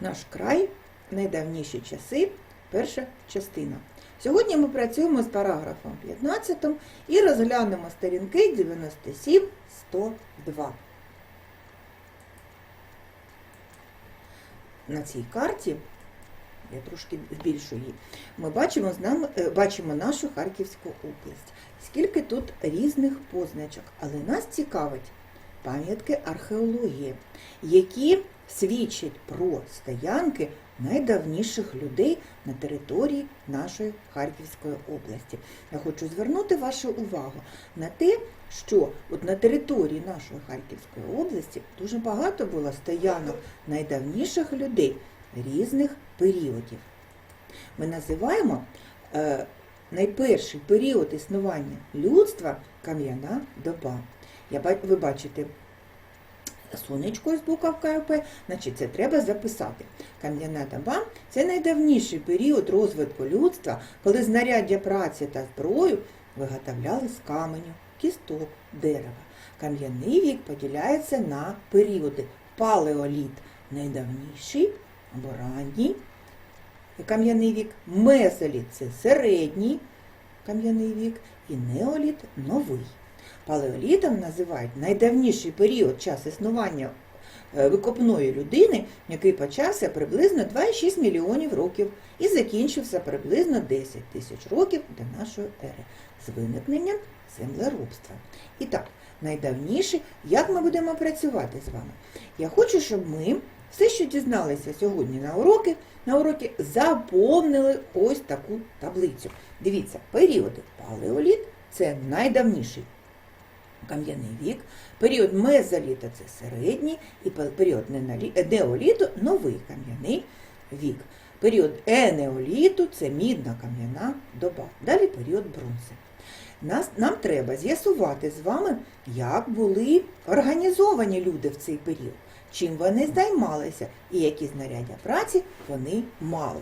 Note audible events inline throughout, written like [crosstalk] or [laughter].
Наш край, найдавніші часи, перша частина. Сьогодні ми працюємо з параграфом 15 і розглянемо сторінки 97-102. На цій карті, я трошки збільшу її, ми бачимо, з нами, е, бачимо нашу Харківську область. Скільки тут різних позначок, але нас цікавить пам'ятки археології, які свідчать про стоянки найдавніших людей на території нашої Харківської області. Я хочу звернути вашу увагу на те, що от на території нашої Харківської області дуже багато було стоянок найдавніших людей різних періодів. Ми називаємо е, найперший період існування людства кам'яна доба. Я, ви бачите сонечко з буковкою П, значить це треба записати. Кам'яна доба це найдавніший період розвитку людства, коли знаряддя праці та зброю виготовляли з каменю, кісток, дерева. Кам'яний вік поділяється на періоди. Палеоліт найдавніший або ранній кам'яний вік, мезоліт це середній кам'яний вік і неоліт новий. Палеолітом називають найдавніший період час існування е, викопної людини, який почався приблизно 2,6 мільйонів років і закінчився приблизно 10 тисяч років до нашої ери з виникненням землеробства. І так, найдавніший, як ми будемо працювати з вами? Я хочу, щоб ми все, що дізналися сьогодні на уроки, на уроки заповнили ось таку таблицю. Дивіться, періоди палеоліт це найдавніший кам'яний вік, період мезоліта це середній, і період неоліту новий кам'яний вік. Період енеоліту це мідна кам'яна доба. Далі період бронзи. Нас, нам треба з'ясувати з вами, як були організовані люди в цей період, чим вони займалися і які знаряддя праці вони мали.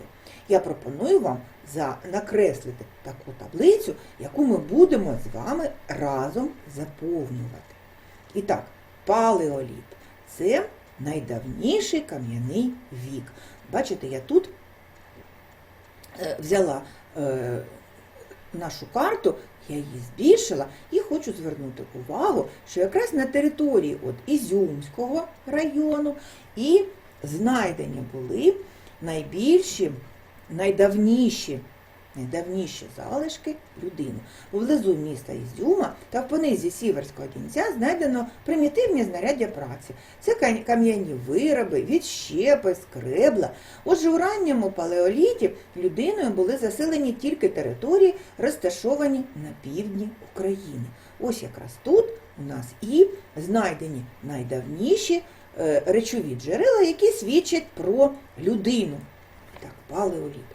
Я пропоную вам за, накреслити таку таблицю, яку ми будемо з вами разом заповнювати. І так, палеоліт це найдавніший кам'яний вік. Бачите, я тут е, взяла е, нашу карту, я її збільшила і хочу звернути увагу, що якраз на території от Ізюмського району і знайдені були найбільші, найдавніші, найдавніші залишки людини. Поблизу міста Ізюма та в понизі Сіверського Дінця знайдено примітивні знаряддя праці. Це кам'яні вироби, відщепи, скребла. Отже, у ранньому палеоліті людиною були заселені тільки території, розташовані на півдні України. Ось якраз тут у нас і знайдені найдавніші е, речові джерела, які свідчать про людину. Так, палеоліт.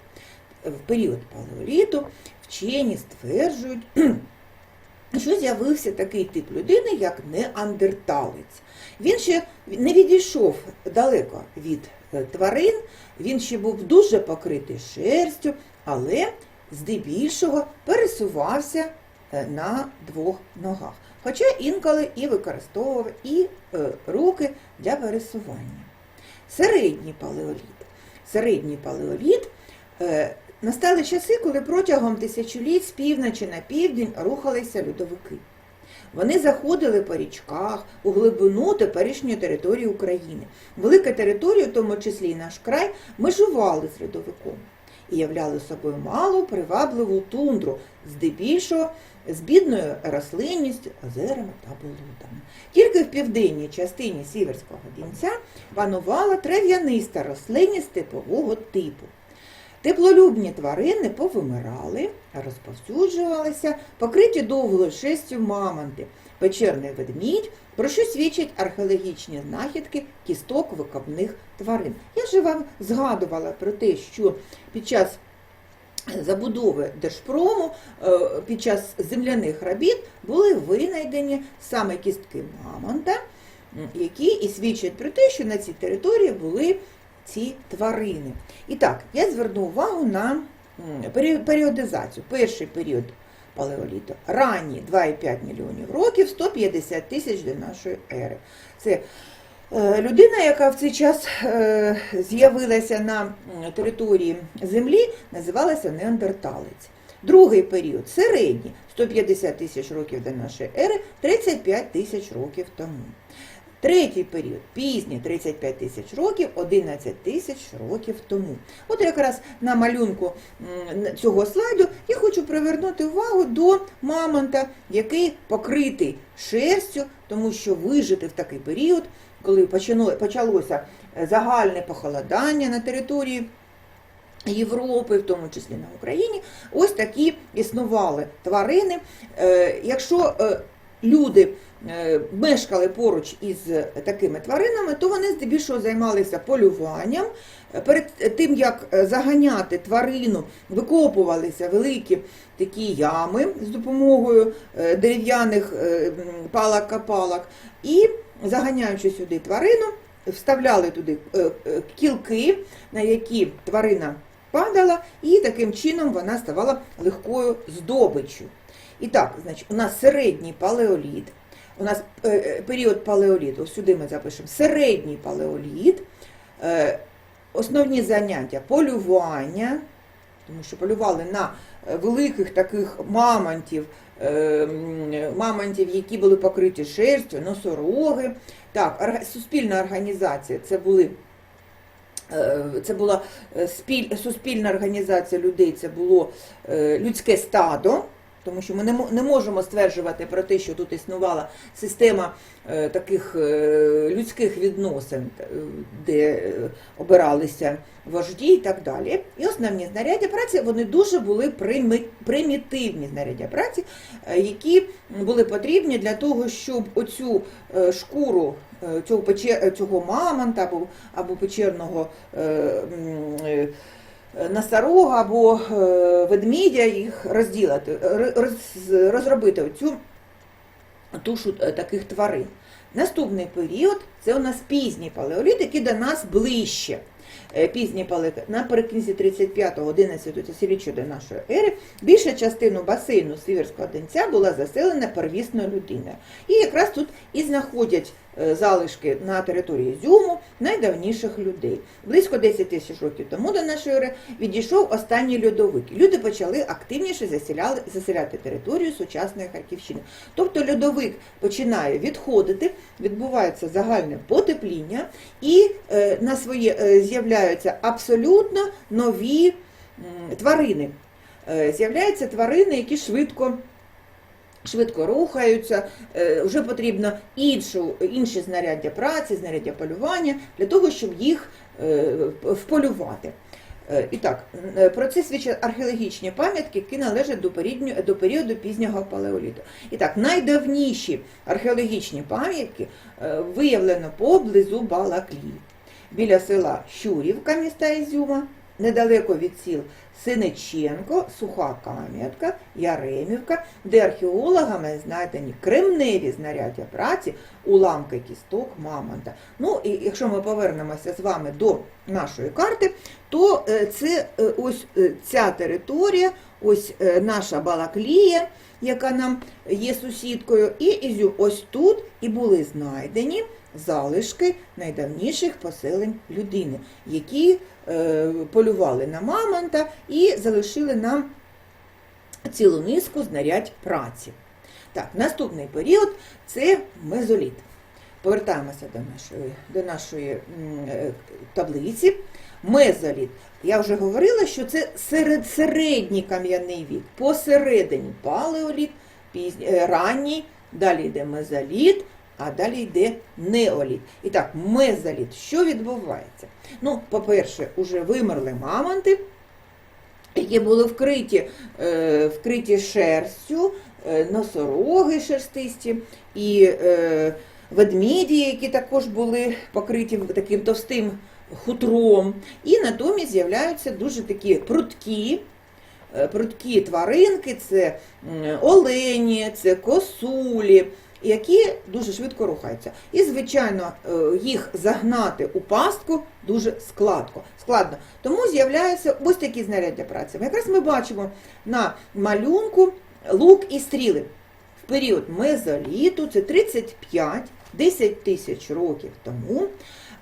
В період палеоліту вчені стверджують, [clears throat] що з'явився такий тип людини, як неандерталець. Він ще не відійшов далеко від е, тварин, він ще був дуже покритий шерстю, але здебільшого пересувався е, на двох ногах. Хоча інколи і використовував і е, руки для пересування. Середній палеоліт. Середній палеоліт е, настали часи, коли протягом тисячоліть з півночі на південь рухалися льодовики. Вони заходили по річках у глибину теперішньої території України. Велика територія, в тому числі і наш край, межували з льодовиком і являли собою малу привабливу тундру, здебільшого з бідною рослинністю, озерами та болотами. Тільки в південній частині Сіверського Дінця панувала трав'яниста рослинність типового типу. Теплолюбні тварини повимирали, розповсюджувалися, покриті довгою шестю мамонти, печерний ведмідь, про що свідчать археологічні знахідки кісток викопних тварин. Я вже вам згадувала про те, що під час забудови Держпрому, е, під час земляних робіт були винайдені саме кістки мамонта, які і свідчать про те, що на цій території були ці тварини. І так, я зверну увагу на періодизацію. Перший період палеоліту ранні 2,5 мільйонів років, 150 тисяч до нашої ери. Це Е, Людина, яка в цей час е, з'явилася на території Землі, називалася неандерталець. Другий період середній 150 тисяч років до нашої ери, 35 тисяч років тому. Третій період пізній 35 тисяч років, 11 тисяч років тому. От якраз на малюнку цього слайду я хочу привернути увагу до мамонта, який покритий шерстю, тому що вижити в такий період, коли почалося е, загальне похолодання на території Європи, в тому числі на Україні, ось такі існували тварини. Е, Якщо е, люди мешкали поруч із такими тваринами, то вони здебільшого займалися полюванням. Е, Перед тим, як е, заганяти тварину, викопувалися великі такі ями з допомогою е, дерев'яних е, палок-капалок, і заганяючи сюди тварину, вставляли туди е, е, кілки, на які тварина падала, і таким чином вона ставала легкою здобиччю. І так, значить, у нас середній палеоліт, у нас е, е, період палеоліту, сюди ми запишемо середній палеоліт, е, основні заняття полювання, тому що полювали на великих таких мамонтів, мамонтів, які були покриті шерстю, носороги. Так, суспільна організація це були. Це була спіль, суспільна організація людей, це було людське стадо, тому що ми не, можемо стверджувати про те, що тут існувала система е, таких е, людських відносин, е, де обиралися вожді і так далі. І основні знаряддя праці вони дуже були примітивні знаряддя праці, які були потрібні для того, щоб оцю шкуру цього, цього мамонта або, печерного носорога або е, ведмідя їх розділити, розробити оцю тушу е, таких тварин. Наступний період це у нас пізній палеоліт, який до нас ближче. Е, Пізній палеоліт наприкінці 35-11 тисячоліття до нашої ери більша частина басейну Сіверського Донця була заселена первісною людиною. І якраз тут і знаходять е, залишки на території Зюму найдавніших людей. Близько 10 тисяч років тому до нашої ери відійшов останній льодовик. Люди почали активніше заселяли, заселяти територію сучасної Харківщини. Тобто льодовик починає відходити, відбувається загальне потепління, і е, на своє е, з'являються абсолютно нові м, тварини. Е, з'являються тварини, які швидко. Швидко рухаються, е, вже потрібно іншу, інші знаряддя праці, знаряддя полювання для того, щоб їх е, вполювати. Е, І так, про це свідчать археологічні пам'ятки, які належать до періоду, до періоду пізнього палеоліту. І так, найдавніші археологічні пам'ятки виявлено поблизу Балаклії. Біля села Щурівка міста Ізюма, недалеко від сіл Синиченко, Суха Кам'ятка, Яремівка, де археологами знайдені кремневі знаряддя праці, уламки кісток Мамонта. Ну і якщо ми повернемося з вами до нашої карти, то е, це е, ось е, ця територія, ось наша Балаклія, яка нам є сусідкою, і. Ось тут і були знайдені залишки найдавніших поселень людини, які е, полювали на мамонта і залишили нам цілу низку знарядь праці. Так, наступний період це мезоліт. Повертаємося до нашої, до нашої е, таблиці. Мезоліт. Я вже говорила, що це серед, середній кам'яний вік, посередині палеоліт, пізній, е, ранній, далі йде мезоліт, а далі йде неоліт. І так, мезоліт, що відбувається? Ну, по-перше, уже вимерли мамонти, які були вкриті, е, вкриті шерстю, е, носороги шерстисті і е, ведмеді, які також були покриті таким товстим хутром. І натомість з'являються дуже такі прудкі, е, прудкі тваринки, це олені, це косулі, які дуже швидко рухаються. І, звичайно, е, їх загнати у пастку дуже складко. складно. Тому з'являються ось такі знаряддя праці. Якраз ми бачимо на малюнку лук і стріли. в період мезоліту, це 35-10 тисяч років тому,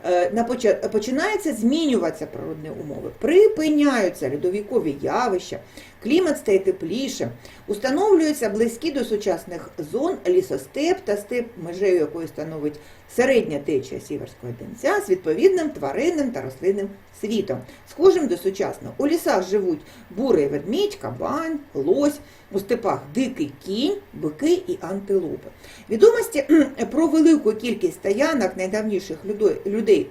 е, починаються змінюватися природні умови, припиняються льодовікові явища, клімат стає теплішим, установлюються близькі до сучасних зон лісостеп та степ, межею якої становить середня течія сіверського донця з відповідним тваринним та рослинним світом, схожим до сучасного. У лісах живуть бурий ведмідь, кабан, лось, у степах дикий кінь, бики і антилопи. Відомості [clears throat] про велику кількість стоянок найдавніших людей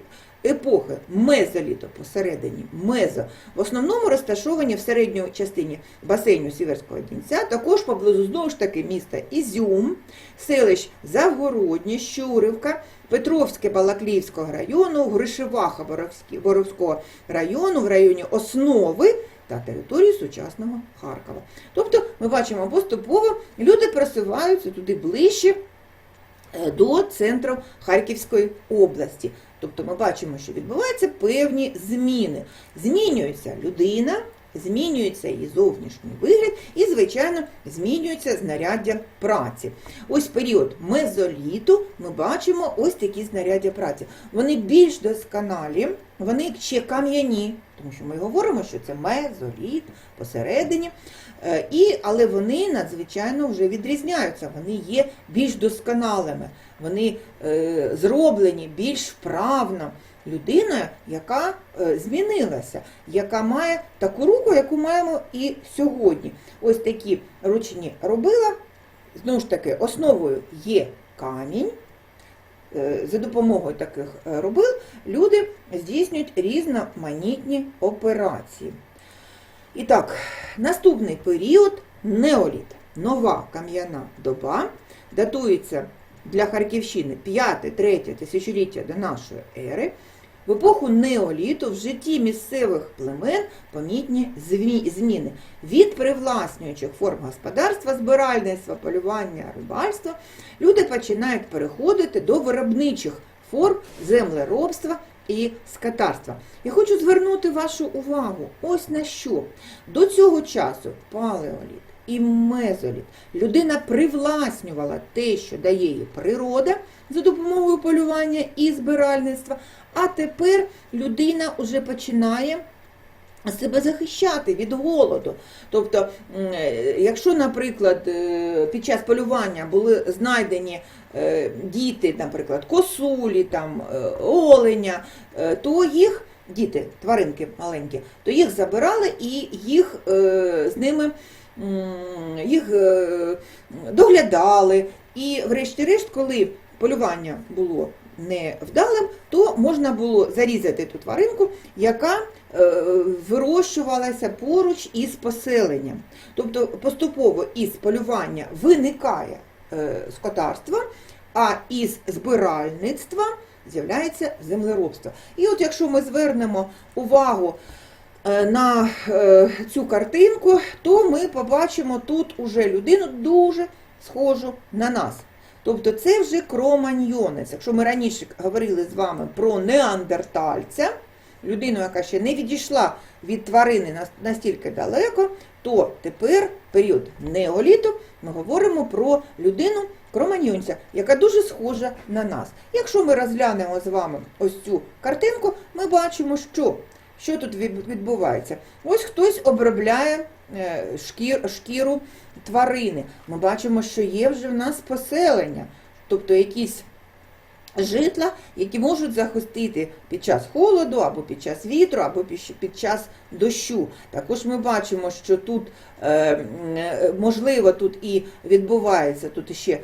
епохи мезоліту посередині мезо в основному розташовані в середньої частині басейну Сіверського Дінця, також поблизу знову ж таки міста Ізюм, селищ Завгородні, Щуривка, Петровське Балакліївського району, Гришеваха Боровського району в районі Основи та території сучасного Харкова. Тобто ми бачимо поступово люди просуваються туди ближче е, до центру Харківської області. Тобто ми бачимо, що відбуваються певні зміни. Змінюється людина, змінюється її зовнішній вигляд і, звичайно, змінюється знаряддя праці. Ось період мезоліту ми бачимо ось такі знаряддя праці. Вони більш досконалі, вони ще кам'яні, тому що ми говоримо, що це мезоліт посередині. Е, І, але вони надзвичайно вже відрізняються, вони є більш досконалими, вони е, зроблені більш вправно. Людина, яка е, змінилася, яка має таку руку, яку маємо і сьогодні. Ось такі ручні робила. Знову ж таки, основою є камінь. Е, За допомогою таких е, робил люди здійснюють різноманітні операції. І так, наступний період неоліт. Нова кам'яна доба датується для Харківщини 5-3 тисячоліття до нашої ери. В епоху неоліту в житті місцевих племен помітні зміни від привласнюючих форм господарства, збиральництва, полювання, рибальства, люди починають переходити до виробничих форм землеробства і скотарства. Я хочу звернути вашу увагу ось на що. До цього часу палеоліт і мезоліт людина привласнювала те, що дає їй природа за допомогою полювання і збиральництва, а тепер людина вже починає себе захищати від голоду. Тобто, е, якщо, наприклад, е, під час полювання були знайдені е, діти, наприклад, косулі, там, оленя, то їх, діти, тваринки маленькі, то їх забирали і їх з ними їх е, доглядали. І, врешті-решт, коли полювання було невдалим, то можна було зарізати ту тваринку, яка е, вирощувалася поруч із поселенням. Тобто поступово із полювання виникає е, скотарство, а із збиральництва з'являється землеробство. І от якщо ми звернемо увагу е, на е, цю картинку, то ми побачимо тут уже людину дуже схожу на нас. Тобто це вже кроманьйонець. Якщо ми раніше говорили з вами про неандертальця, людину, яка ще не відійшла від тварини настільки далеко, то тепер період неоліту ми говоримо про людину кроманьйонця, яка дуже схожа на нас. Якщо ми розглянемо з вами ось цю картинку, ми бачимо, що, що тут відбувається. Ось хтось обробляє е, шкір, шкіру тварини. Ми бачимо, що є вже в нас поселення, тобто якісь житла, які можуть захистити під час холоду, або під час вітру, або під- час дощу. Також ми бачимо, що тут е, е, можливо тут і відбувається тут ще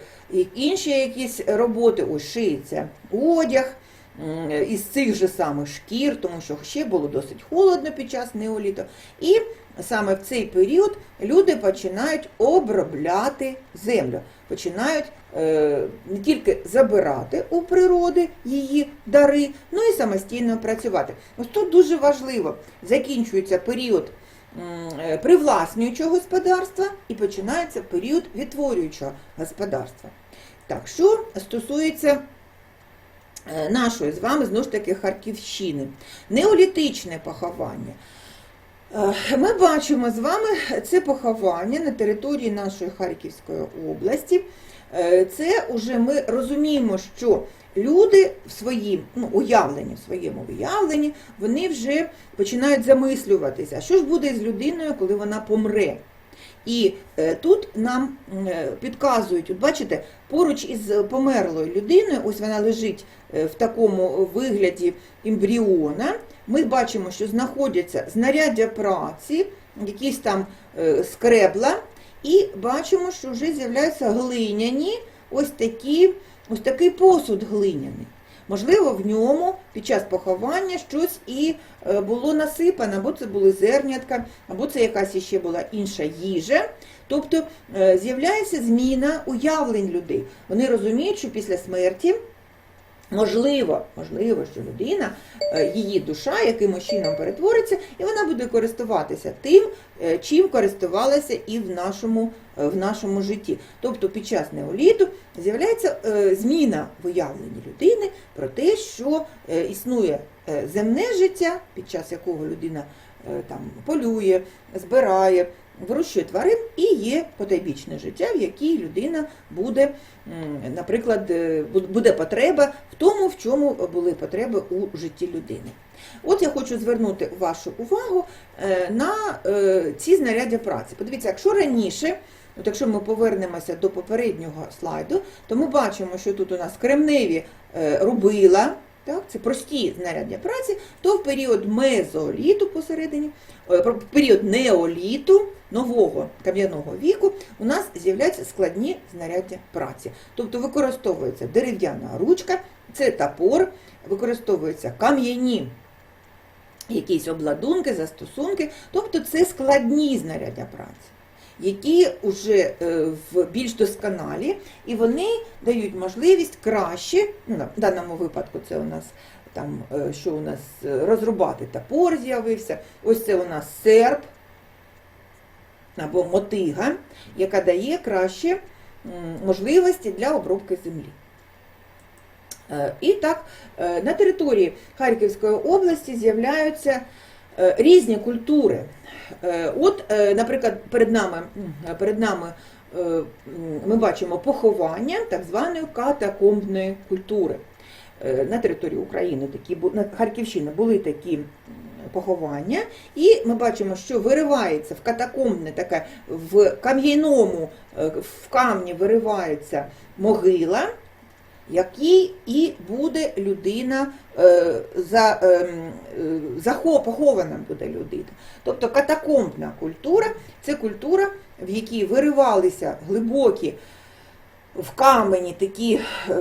інші якісь роботи, ось шиється одяг. М, Із цих же самих шкір, тому що ще було досить холодно під час неоліту. І саме в цей період люди починають обробляти землю, починають е, не тільки забирати у природи її дари, ну і самостійно працювати. Ось тут дуже важливо, закінчується період е, привласнюючого господарства і починається період відтворюючого господарства. Так, що стосується е, нашої з вами знову ж таки Харківщини, неолітичне поховання. Е, Ми бачимо з вами це поховання на території нашої Харківської області. Е, Це вже ми розуміємо, що люди в своїм ну, уявленні, в своєму уявленні, вони вже починають замислюватися, що ж буде з людиною, коли вона помре. І е, тут нам е, підказують, от бачите, поруч із померлою людиною, ось вона лежить е, в такому вигляді ембріона. Ми бачимо, що знаходяться знаряддя праці, якісь там скребла, і бачимо, що вже з'являються глиняні ось такі, ось такий посуд глиняний. Можливо, в ньому під час поховання щось і е, було насипано, або це були зернятка, або це якась іще була інша їжа. Тобто е, з'являється зміна уявлень людей. Вони розуміють, що після смерті можливо, можливо, що людина, е, її душа якимось чином перетвориться, і вона буде користуватися тим, е, чим користувалася і в нашому, е, в нашому житті. Тобто під час неоліту з'являється зміна в уявленні людини про те, що існує земне життя, під час якого людина там полює, збирає, вирощує тварин, і є потайбічне життя, в якій людина буде, наприклад, е, буде потреба в тому, в чому були потреби у житті людини. От я хочу звернути вашу увагу е, на е, ці знаряддя праці. Подивіться, якщо раніше. От якщо ми повернемося до попереднього слайду, то ми бачимо, що тут у нас кремневі рубила, так, це прості знаряддя праці, то в період мезоліту посередині, е, в період неоліту, нового кам'яного віку, у нас з'являються складні знаряддя праці. Тобто використовується дерев'яна ручка, це топор, використовуються кам'яні якісь обладунки, застосунки, тобто це складні знаряддя праці які вже е, в більш досконалі, і вони дають можливість краще, ну, в даному випадку це у нас там, е, що у нас е, розрубати топор з'явився, ось це у нас серп або мотига, яка дає краще можливості для обробки землі. І так, на території Харківської області з'являються різні культури. Е, От, е, наприклад, перед нами, перед нами е, ми бачимо поховання так званої катакомбної культури. Е, На території України такі на Харківщини були такі поховання, і ми бачимо, що виривається в катакомбне таке в кам'яному е, в камні виривається могила, якій і буде людина е, за, ем, е, захо- похована буде людина. Тобто катакомбна культура це культура, в якій виривалися глибокі в камені такі е,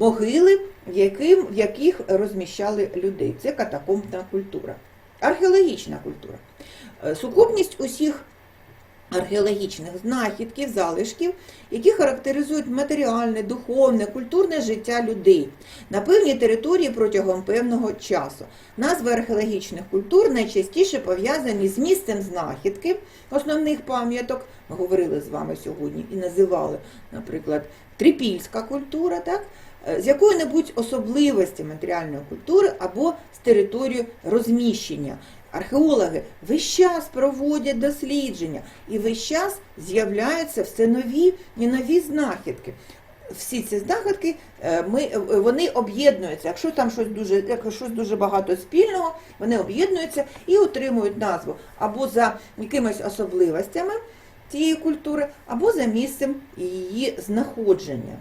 могили, в, яким, в яких розміщали людей. Це катакомбна культура. Археологічна культура. Е, Сукупність усіх археологічних знахідків, залишків, які характеризують матеріальне, духовне, культурне життя людей на певній території протягом певного часу. Назви археологічних культур найчастіше пов'язані з місцем знахідки основних пам'яток. Говорили з вами сьогодні і називали, наприклад, трипільська культура, так? е, з якої-небудь особливості матеріальної культури або з території розміщення. Археологи весь час проводять дослідження, і весь час з'являються все нові і нові знахідки. Всі ці знахідки е, ми, е, вони об'єднуються. Якщо там щось дуже, якщо щось дуже багато спільного, вони об'єднуються і отримують назву або за якимись особливостями цієї культури, або за місцем її знаходження.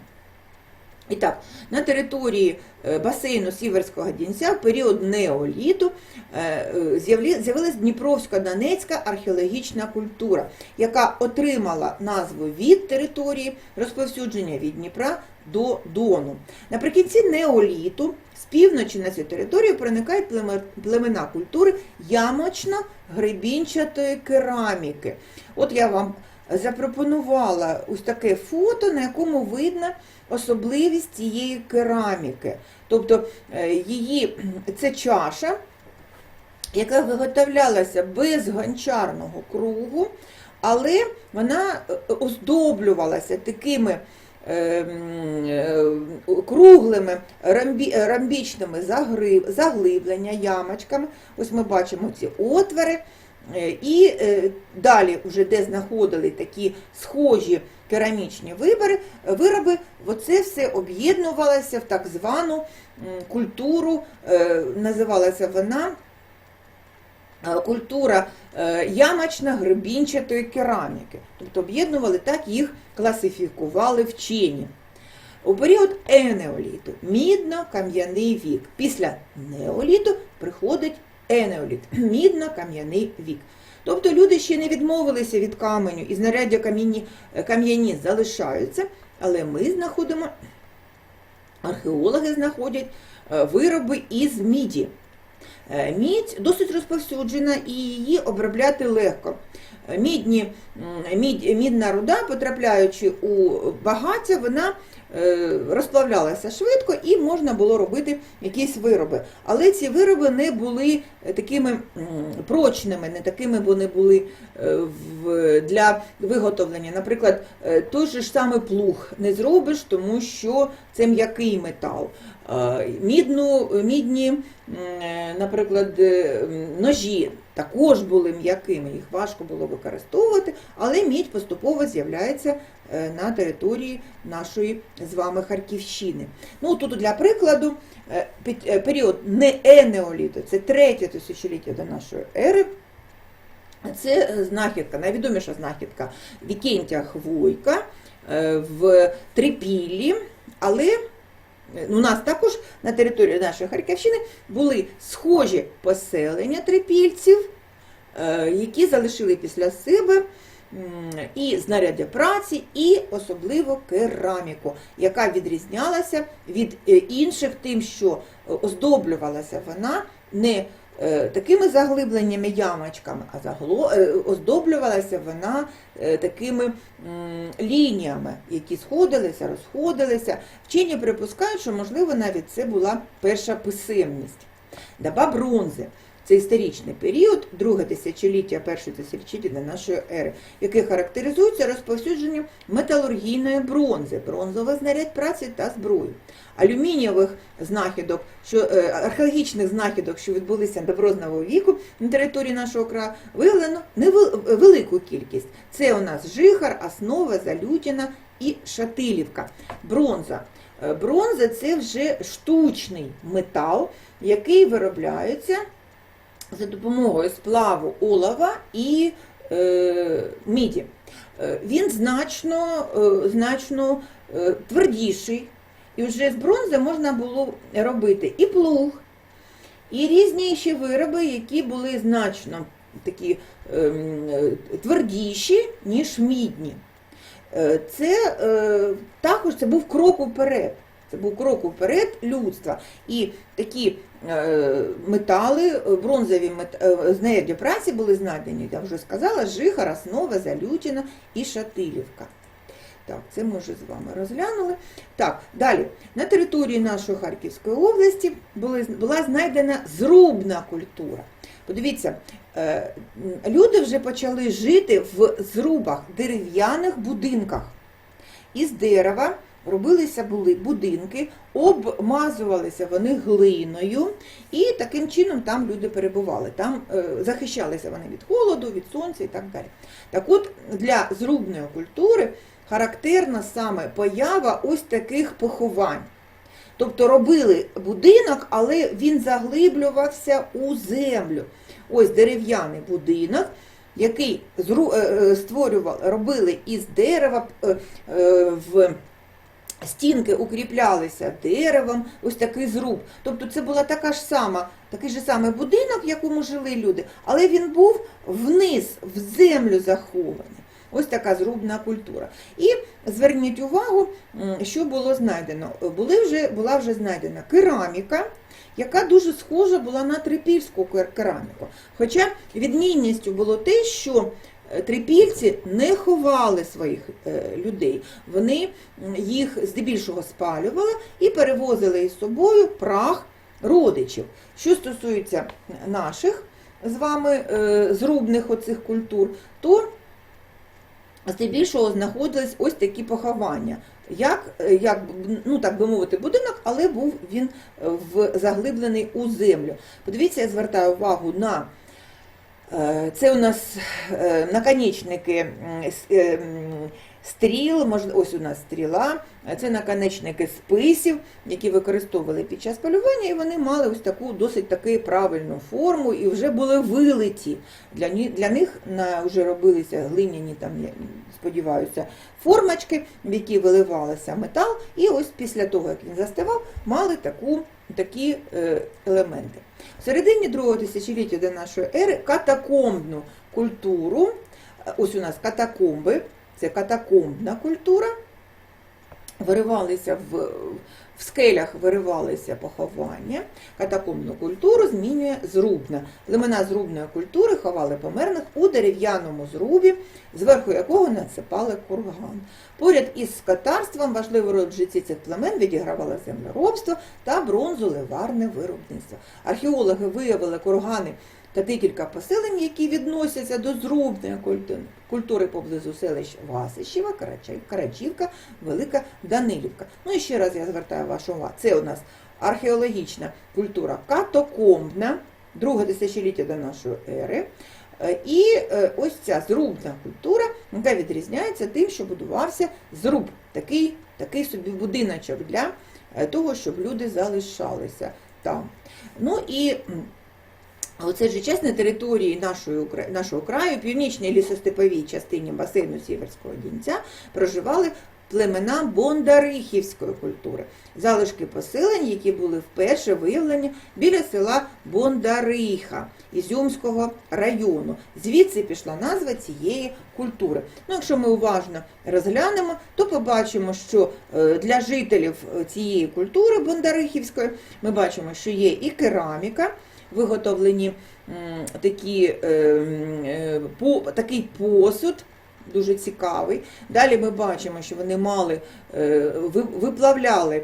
І так, на території е, басейну Сіверського Дінця в період неоліту е, е, з'явилась Дніпровсько-Донецька археологічна культура, яка отримала назву від території розповсюдження від Дніпра до Дону. Наприкінці неоліту з півночі на цю територію проникають племена культури ямочно-гребінчатої кераміки. От я вам запропонувала ось таке фото, на якому видно особливість цієї кераміки. Тобто е, її це чаша, яка виготовлялася без гончарного кругу, але вона е, оздоблювалася такими е, круглими ромбі, ромбічними заглиблення ямочками. Ось ми бачимо ці отвори. Е, І е, далі, вже де знаходили такі схожі керамічні вибори, вироби, оце все об'єднувалося в так звану культуру, е, називалася вона культура ямочно-гребінчатої кераміки. Тобто об'єднували так, їх класифікували вчені. У період енеоліту мідно-кам'яний вік. Після неоліту приходить енеоліт, [clears throat] мідно-кам'яний вік. Тобто люди ще не відмовилися від каменю, і знаряддя кам'яні, кам'яні залишаються, але ми знаходимо, археологи знаходять е, вироби із міді. Е, Мідь досить розповсюджена і її обробляти легко. Мідні, м, мідь, мідна руда, потрапляючи у багаття, вона е, розплавлялася швидко і можна було робити якісь вироби. Але ці вироби не були такими прочними, не такими вони були е, для виготовлення. Наприклад, е, той же ж самий плуг не зробиш, тому що це м'який метал. Мідну, мідні, е, наприклад, е, ножі також були м'якими, їх важко було використовувати, але мідь поступово з'являється е, на території нашої з вами Харківщини. Ну тут для прикладу період не енеоліту, це третє тисячоліття до нашої ери. Це знахідка, найвідоміша знахідка Вікентія Хвойка е, в Трипіллі, але у нас також на території нашої Харківщини були схожі поселення трипільців, е, які залишили після себе і знаряддя праці, і особливо кераміку, яка відрізнялася від е, інших тим, що е, оздоблювалася вона не е, такими заглибленнями ямочками, а загло, е, оздоблювалася вона е, такими лініями, які сходилися, розходилися. Вчені припускають, що можливо навіть це була перша писемність. Доба бронзи. Це історичний період, друге тисячоліття, перше тисячоліття до нашої ери, який характеризується розповсюдженням металургійної бронзи, бронзових знарядь праці та зброї, алюмінієвих знахідок, що е, археологічних знахідок, що відбулися до бронзового віку на території нашого краю, виявлено невел- велику кількість. Це у нас жихар, основа, залютіна і шатилівка. Бронза. Е, Бронза це вже штучний метал, який виробляється за допомогою сплаву олова і е, міді. Е, Він значно, е, значно е, твердіший, і вже з бронзи можна було робити і плуг, і різні ще вироби, які були значно такі ем, твердіші, ніж мідні. Це також це був крок уперед. Це був крок уперед людства. І такі метали, е, бронзові е, знаряддя праці були знайдені, я вже сказала, жихар, основа, залютіна і шатилівка. Так, це ми вже з вами розглянули. Так, далі. На території нашої Харківської області була знайдена зрубна культура. Подивіться, е, люди вже почали жити в зрубах, дерев'яних будинках. Із дерева робилися були будинки, обмазувалися вони глиною, і таким чином там люди перебували. Там е, захищалися вони від холоду, від сонця і так далі. Так от для зрубної культури характерна саме поява ось таких поховань. Тобто робили будинок, але він заглиблювався у землю. Ось дерев'яний будинок, який зру- е, е, створював, робили із дерева в стінки укріплялися деревом, ось такий зруб. Тобто це була така ж сама, такий же самий будинок, в якому жили люди, але він був вниз, в землю захований. Ось така зрубна культура. І зверніть увагу, що було знайдено. Були вже, була вже знайдена кераміка, яка дуже схожа була на трипільську кераміку. Хоча відмінністю було те, що трипільці не ховали своїх е, людей. Вони їх здебільшого спалювали і перевозили із собою прах родичів. Що стосується наших з вами е, зрубних оцих культур, то здебільшого знаходились ось такі поховання. Як, е, як ну так би мовити, будинок, але був він в, заглиблений у землю. Подивіться, я звертаю увагу на це у нас е, наконечники е, стріл, ось у нас стріла, це наконечники списів, які використовували під час полювання, і вони мали ось таку досить таки правильну форму і вже були вилиті. Для, для них вже робилися глиняні, там, сподіваюся, формочки, в які виливалося метал, і ось після того, як він застивав, мали таку, такі е, елементи. В середині другого тисячоліття до нашої ери катакомбну культуру, е, ось у нас катакомби, це катакомбна культура, виривалися в, в скелях виривалися поховання. Катакомбну культуру змінює зрубна. Племена зрубної культури ховали померлих у дерев'яному зрубі, зверху якого насипали курган. Поряд із скотарством важливу роль в житті цих племен відігравало землеробство та бронзоливарне виробництво. Археологи виявили кургани та декілька поселень, які відносяться до зрубної культури поблизу селищ Васищева, Карачівка, Велика Данилівка. Ну і ще раз я звертаю вашу увагу. Це у нас археологічна культура катокомбна, друге тисячоліття до нашої ери. Е, І е, ось ця зрубна культура, яка відрізняється тим, що будувався зруб, такий, такий собі будиночок для е, того, щоб люди залишалися там. Ну і Оце ж час на території нашої, нашого краю, північній лісостеповій частині басейну Сіверського Дінця, проживали племена Бондарихівської культури, залишки поселень, які були вперше виявлені біля села Бондариха Ізюмського району. Звідси пішла назва цієї культури. Ну, якщо ми уважно розглянемо, то побачимо, що е, для жителів е, цієї культури Бондарихівської ми бачимо, що є і кераміка, виготовлені такі, е, е, по, такий посуд. Дуже цікавий. Далі ми бачимо, що вони мали, е, виплавляли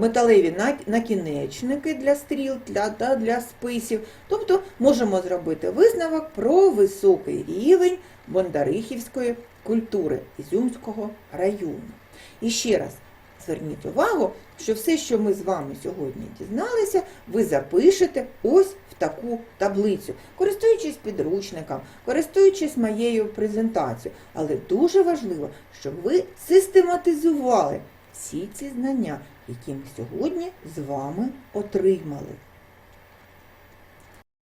металеві накінечники для стріл, для, для списів. Тобто можемо зробити висновок про високий рівень Бондарихівської культури Ізюмського району. І ще раз зверніть увагу, що все, що ми з вами сьогодні дізналися, ви запишете ось в таку таблицю, користуючись підручником, користуючись моєю презентацією. Але дуже важливо, щоб ви систематизували всі ці знання, які ми сьогодні з вами отримали.